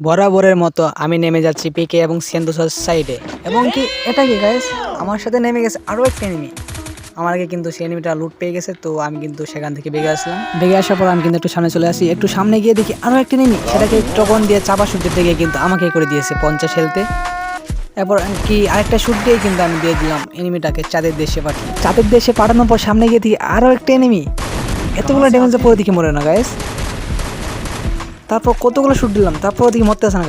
বরাবরের মতো আমি নেমে যাচ্ছি পিকে এবং সেন্দুসার সাইডে। এবং কি, এটা কি গাইস আমার সাথে নেমে গেছে আরও একটা এনিমি আমার আগে কিন্তু সেই এনিমিটা লুট পেয়ে গেছে, তো আমি কিন্তু সেখান থেকে বেগে আসলাম। বেগে আসার পর আমি কিন্তু একটু সামনে চলে আসি। একটু সামনে গিয়ে দেখি আরও একটা এনিমি সেটাকে টকন দিয়ে চাপা দিতে গিয়ে কিন্তু আমাকে করে দিয়েছে পঞ্চাশ হেলতে এরপর কি, আরেকটা শুট দিয়ে কিন্তু আমি দিয়ে দিলাম এনিমিটাকে চাঁদের দেশে পাঠিয়ে চাঁদের দেশে পাঠানোর পর সামনে গিয়ে দেখি আরও একটা এনিমি এতগুলো ড্যামেজে পরে দিকে মরে না গাইস তারপর কতগুলো শুট দিলাম, তারপর ওদিকে মরতে আসে না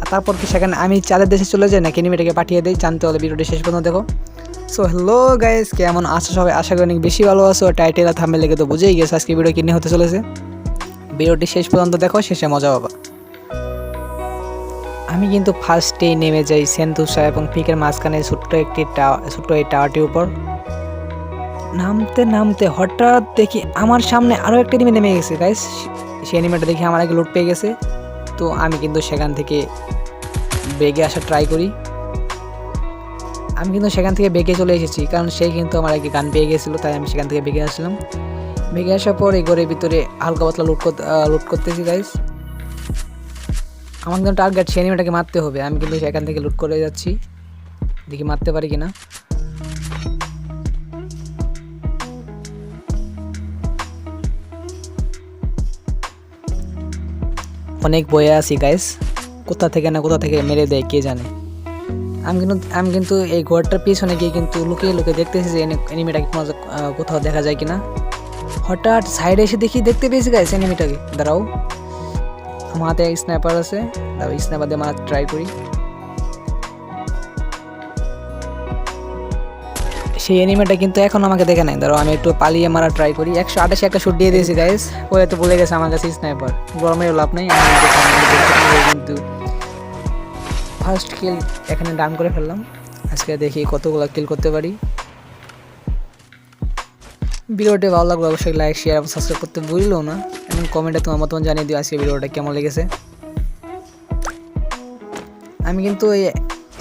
আর তারপর কি সেখানে আমি চাঁদের দেশে চলে যাই না এনিমিটাকে পাঠিয়ে দিই, জানতে হলে ভিডিওটি শেষ পর্যন্ত দেখো। সো হ্যালো গাইস কেমন আছো সবাই? আশা করি অনেক বেশি ভালো আছো। টাইটেল থাম্বেল লেগে তো বুঝেই গেছে আজকে ভিডিও কিনে হতে চলেছে। ভিডিওটি শেষ পর্যন্ত দেখো, শেষে মজা পাবা। আমি কিন্তু ফার্স্টেই নেমে যাই সেন্তুসা এবং পিকের মাঝখানে ছোট্ট একটি টাওয়ার ছোট্ট এই টাওয়ারটির উপর। নামতে নামতে হঠাৎ দেখি আমার সামনে আরও একটা এনিমি নেমে গেছে গাইস সেই এনিমিটা দেখে আমার আগে লুট পেয়ে গেছে। তো আমি কিন্তু সেখান থেকে বেগে আসা ট্রাই করি। আমি কিন্তু সেখান থেকে বেগে চলে এসেছি, কারণ সে কিন্তু আমার আগে গান পেয়ে গেছিল, তাই আমি সেখান থেকে বেগে আসলাম। বেগে আসার পর এই ঘরের ভিতরে হালকা পাতলা লুট করতে লুট করতেছি গাইস আমার কিন্তু টার্গেট সেই এনিমিটাকে মারতে হবে, আমি কিন্তু সেখান থেকে লুট করে যাচ্ছি। দেখি মারতে পারি কিনা। অনেক বয়ে আছি গাইস কোথা থেকে না কোথা থেকে মেরে দেয়, কে জানে? আমি কিন্তু আমি কিন্তু এই ঘরটার পিছনে গিয়ে কিন্তু লুকিয়ে লুকিয়ে দেখতেছি যে এনিমিটাকে কোথাও দেখা যায় কিনা। হঠাৎ সাইডে এসে দেখি, দেখতে পেয়েছি গাইস এনিমিটাকে দাঁড়াও। আমার হাতে স্ন্যাপার আছে। স্ন্যাপার দিয়ে মারা ট্রাই করি। সেই এনিমেটা কিন্তু এখন আমাকে দেখে নাই। ধরো, আমি একটু পালিয়ে মারা ট্রাই করি। একশো আঠাশে একটা শুট দিয়ে দিয়েছি গাইস ও এত বলে গেছে আমার কাছে স্নাইপার গরমের লাভ নেই কিন্তু ফার্স্ট কিল এখানে ডান করে ফেললাম। আজকে দেখি কতগুলো কিল করতে পারি। ভিডিওটি ভালো লাগল অবশ্যই লাইক শেয়ার এবং সাবস্ক্রাইব করতে ভুললেও না। এবং কমেন্টে তোমার মতন জানিয়ে দিও আজকে ভিডিওটা কেমন লেগেছে। আমি কিন্তু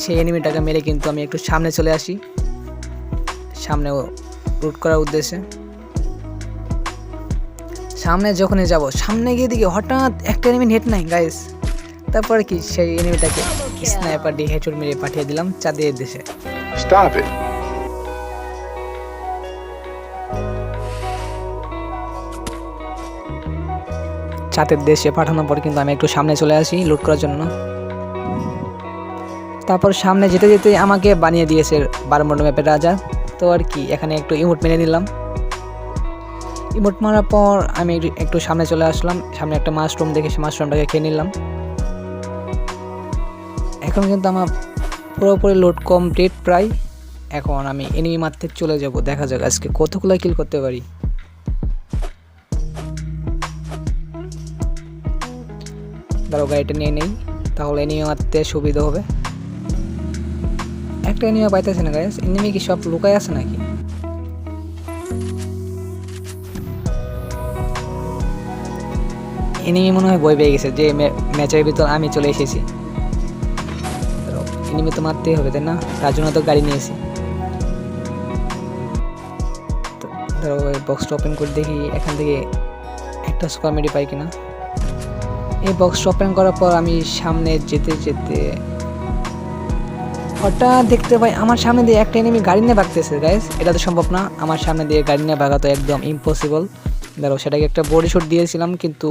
সেই এনিমিটাকে মেরে কিন্তু আমি একটু সামনে চলে আসি। সামনে রুট করার উদ্দেশ্যে। সামনে যখনই যাব সামনে গিয়ে দেখি হঠাৎ একটা এনিমি হেড নাই গাইস তারপরে কি সেই এনিমিটাকে স্নাইপার দিয়ে হেডশট মেরে পাঠিয়ে দিলাম চাঁদের দেশে। Stop it. চাঁদের দেশে পাঠানোর পর কিন্তু আমি একটু সামনে চলে আসি লুট করার জন্য। তারপর সামনে যেতে যেতে আমাকে বানিয়ে দিয়েছে বারমন্ড ম্যাপের রাজা। তো আর কি, এখানে একটু ইমোট মেরে নিলাম। ইমোট মারার পর আমি একটু- সামনে চলে আসলাম, সামনে একটা মাশরুম দেখে সে মাশরুমটাকে খেয়ে নিলাম। এখন কিন্তু আমার পুরোপুরি লোড কমপ্লিট প্রায়। এখন আমি এনিমি মারতে চলে যাব, দেখা যাক আজকে কতগুলো কিল করতে পারি। দাঁড়াও গাড়িটা নিয়ে নেই, তাহলে এনিমি মারতে সুবিধা হবে। একটা এনিমি পাইতেছে না গাইস এনিমি কি সব লুকায় আছে নাকি? এনিমি মনে হয় বই পেয়ে গেছে যে ম্যাচের ভিতর আমি চলে এসেছি। এনিমি তো মারতেই হবে, তাই না? তার জন্য তো গাড়ি নিয়েছি। ধরো বক্সটা ওপেন করে দেখি, এখান থেকে একটা স্কোয়ার মেডি পাই কিনা। এই বক্স ওপেন করার পর আমি সামনে যেতে যেতে হঠাৎ দেখতে পাই আমার সামনে দিয়ে একটা এনিমি গাড়ি নিয়ে ভাগতেছে গাইস এটা তো সম্ভব না। আমার সামনে দিয়ে গাড়ি নিয়ে ভাগা তো একদম ইম্পসিবল দাঁড়াও, সেটাকে একটা বডি শট দিয়েছিলাম, কিন্তু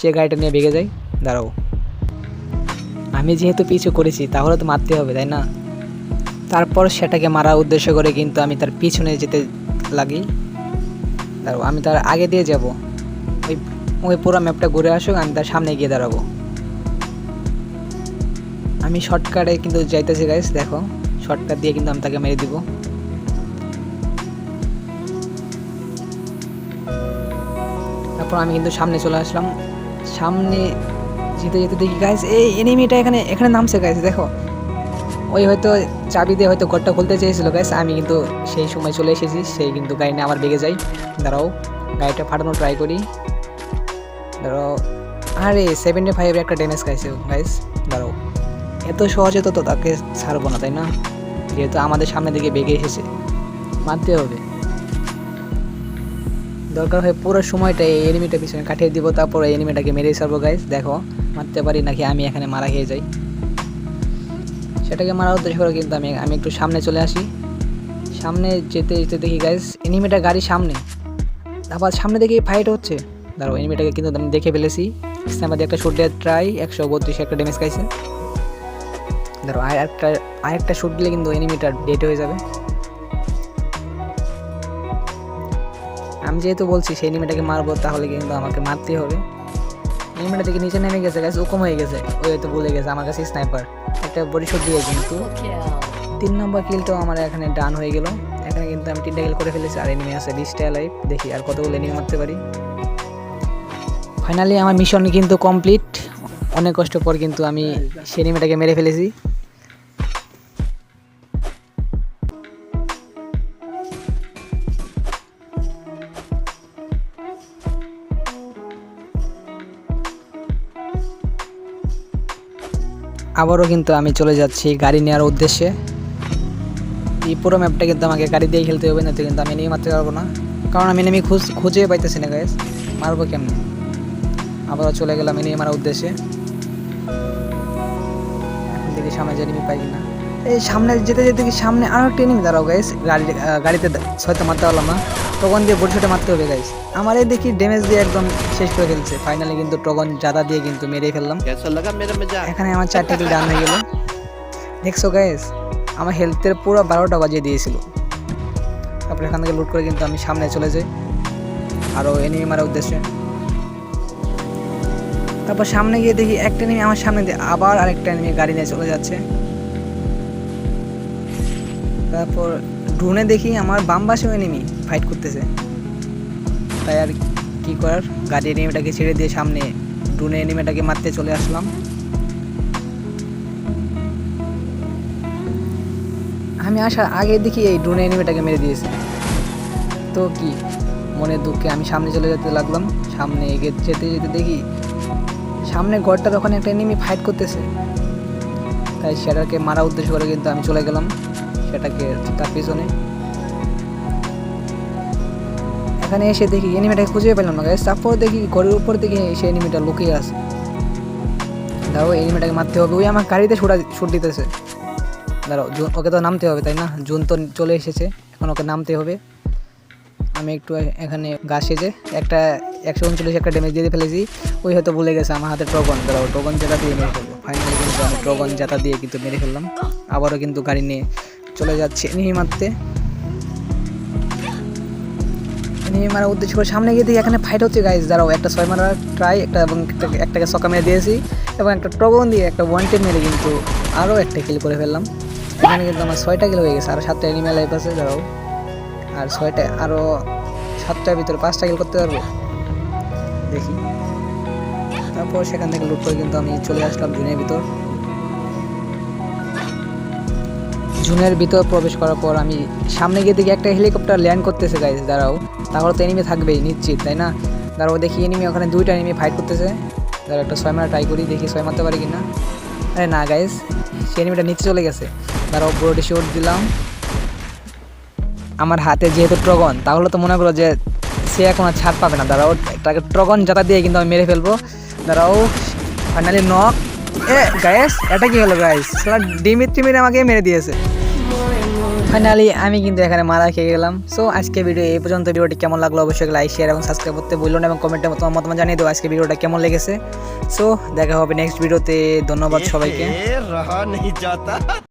সে গাড়িটা নিয়ে ভেগে যায়। দাঁড়াও। আমি যেহেতু পিছু করেছি, তাহলে তো মারতে হবে, তাই না? তারপর সেটাকে মারার উদ্দেশ্য করে কিন্তু আমি তার পিছনে যেতে লাগি। দাঁড়াও, আমি তার আগে দিয়ে যাব। ওই ওই পুরো ম্যাপটা ঘুরে আসুক, আমি তার সামনে গিয়ে দাঁড়াবো। আমি শর্টকাটে কিন্তু যাইতেছি গাইস দেখো। শর্টকাট দিয়ে কিন্তু আমি তাকে মেরে দিব। তারপর আমি কিন্তু সামনে চলে আসলাম। সামনে যেতে যেতে দেখি গাইস এই এনিমিটা এখানে এখানে নামছে গাইস দেখো। ওই হয়তো চাবি দিয়ে হয়তো ঘরটা খুলতে চেয়েছিল গাইস আমি কিন্তু সেই সময় চলে এসেছি, সেই কিন্তু গাড়ি নিয়ে আবার বেগে যাই। দাঁড়াও, গাড়িটা ফাটানো ট্রাই করি। ধরো আরে সেভেন্টি ফাইভের একটা ড্যামেজ খাইছে গাইস দাঁড়াও। এত সহজে তো তাকে ছাড়বো না, তাই না? যেহেতু আমাদের সামনে দিকে বেগে এসেছে। মারতে হবে। দরকার হয় পুরো সময়টা এই এনিমিটা পিছনে কাটিয়ে দিব, তারপর এনিমিটাকে মেরে সারবো গাইস দেখো, মারতে পারি নাকি আমি এখানে মারা খেয়ে যাই। সেটাকে মারা উদ্দেশ্য করে কিন্তু আমি আমি একটু সামনে চলে আসি। সামনে যেতে যেতে দেখি গাইস এনিমিটা গাড়ি সামনে। আবার সামনে দেখি ফাইট হচ্ছে। দাঁড়াও এনিমিটাকে কিন্তু আমি দেখে ফেলেছি। দিয়ে একটা শুট ট্রাই একশো বত্রিশ একটা ড্যামেজ খাইছে। ধরো আর একটা আর একটা শুট দিলে কিন্তু এনিমিটা ডেট হয়ে যাবে। আমি যেহেতু বলছি, সেই এনিমিটাকে মারবো, তাহলে কিন্তু আমাকে মারতেই হবে। এনিমিটা থেকে নিচে নেমে গেছে গাছ উকম হয়ে গেছে। ওই হয়তো ভুলে গেছে, আমার কাছে স্নাইপার একটা বডি শট দিয়ে কিন্তু। তিন নম্বর কিলটাও আমার এখানে ডান হয়ে গেল। এখানে কিন্তু আমি তিনটা কিল করে ফেলেছি, আর এনিমি আছে বিশটা লাইভ দেখি আর কতগুলো এনিমি মারতে পারি। ফাইনালি আমার মিশন কিন্তু কমপ্লিট অনেক কষ্ট পর কিন্তু আমি সেই মেরে ফেলেছি। আবারও কিন্তু আমি চলে যাচ্ছি গাড়ি নেওয়ার উদ্দেশ্যে। এই পুরো ম্যাপটা কিন্তু আমাকে গাড়ি দিয়ে খেলতে হবে না তো কিন্তু আমি নিয়ে মারতে পারব না। কারণ আমি নেমে খুঁজ খুঁজে পাইতেছি না গ্যাস মারবো কেমনে? আবারও চলে গেলাম এনিমি মারার উদ্দেশ্যে। এখন দেখি সামনে যে পাই কিনা। এই সামনে যেতে যেতে সামনে আরও একটা এনিমি দাঁড়াও গাইস গাড়ি গাড়িতে হয়তো মারতে পারলাম না। টগন দিয়ে বড়শিটা মারতে হবে গাইস আমার এই দেখি ড্যামেজ দিয়ে একদম শেষ করে ফেলছে। ফাইনালি কিন্তু টগন জাদা দিয়ে কিন্তু মেরে ফেললাম। এখানে আমার চারটে কিল ডান হয়ে গেল। দেখছ গাইস আমার হেলথের পুরো বারোটা বাজিয়ে দিয়েছিল। তারপরে এখান থেকে লুট করে কিন্তু আমি সামনে চলে যাই। আরও এনিমি মারার উদ্দেশ্যে। তারপর সামনে গিয়ে দেখি একটা এনিমি আমার সামনে দিয়ে আবার আরেকটা এনিমি গাড়ি নিয়ে চলে যাচ্ছে। তারপর ড্রোনে দেখি আমার বাম পাশেও এনিমি ফাইট করতেছে। তাই আর কি করার? গাড়ি এনিমিটাকে ছেড়ে দিয়ে সামনে ড্রোনে এনিমিটাকে মারতে চলে আসলাম। আমি আসার আগে দেখি এই ড্রোন এনিমিটাকে মেরে দিয়েছে। তো কি? মনে দুঃখে আমি সামনে চলে যেতে লাগলাম। সামনে এগিয়ে যেতে যেতে দেখি সামনে ঘরটার ওখানে একটা এনিমি ফাইট করতেছে। তাই সেটাকে মারা উদ্দেশ্য করে কিন্তু আমি চলে গেলাম। সেটাকে তার পিছনে। এখানে এসে দেখি এনিমিটাকে খুঁজে পেলাম না। তারপর দেখি ঘরের উপর দেখি সেই এনিমিটা লুকিয়ে আছে। দাঁড়াও এনিমিটাকে মারতে হবে। ওই আমার গাড়িতে ছুটা ছুট দিতেছে। দাঁড়াও, জুন ওকে তো নামতে হবে, তাই না? জুন তো চলে এসেছে। এখন ওকে নামতে হবে। আমি একটু এখানে গাছে যে একটা একশো উনচল্লিশ একটা ড্যামেজ দিয়ে ফেলেছি। ওই হয়তো ভুলে গেছে, আমার হাতে ট্রগন দাঁড়াও ট্রগন জাতা দিয়ে মেরে ফেলব। ফাইনালি কিন্তু আমি ট্রগন জাতা দিয়ে কিন্তু মেরে ফেললাম। আবারও কিন্তু গাড়ি নিয়ে চলে যাচ্ছে নিয়ে মারতে। নিয়ে মারার উদ্দেশ্য করে সামনে গিয়ে দেখি এখানে ফাইট হচ্ছে গাইজ দাঁড়াও, একটা ছয় মারার ট্রাই একটা এবং একটা- একটাকে সকা মেরে দিয়েছি এবং একটা ট্রগন দিয়ে একটা ওয়ান্টেড মেরে কিন্তু আরও একটা কিল করে ফেললাম। এখানে কিন্তু আমার ছয়টা কিল হয়ে গেছে, আর সাতটা এনিমেল লাইফ আছে, দাঁড়াও। আর ছয়টা আরও সাতটার ভিতরে পাঁচটা কিল করতে পারব। দেখি। তারপর সেখান থেকে লুট করে কিন্তু আমি চলে আসলাম জুনের ভিতর। জুনের ভিতর প্রবেশ করার পর আমি সামনে গিয়ে দেখি একটা হেলিকপ্টার ল্যান্ড করতেছে গাইজ দাঁড়াও। তাহলে তো এনিমি থাকবেই, নিশ্চিত, তাই না? দাঁড়াও দেখি এনিমি ওখানে দুইটা এনিমি ফাইট করতেছে। দাঁড়াও একটা ছয় মারা ট্রাই করি, দেখি ছয় মারতে পারি কিনা। আরে না গাইজ সে এনিমিটা নিচে চলে গেছে। দাঁড়াও পুরোটি শট দিলাম। আমার হাতে যেহেতু ট্রগন তাহলে তো মনে করো যে সে এখন আর ছাড় পাবে না। দাঁড়াও, তাকে ট্রগন জাতা দিয়ে কিন্তু আমি মেরে ফেলব। দাঁড়াও ফাইনালি নক এ গায়েস এটা কি হলো গাইস ডিমিত্রি মেরে আমাকে মেরে দিয়েছে। ফাইনালি আমি কিন্তু এখানে মারা খেয়ে গেলাম। সো আজকে ভিডিও এই পর্যন্ত। ভিডিওটি কেমন লাগল অবশ্যই লাইক শেয়ার এবং সাবস্ক্রাইব করতে বলল না এবং কমেন্টে তোমার মতামত জানিয়ে দেবো আজকে ভিডিওটা কেমন লেগেছে। সো দেখা হবে নেক্সট ভিডিওতে ধন্যবাদ সবাইকে।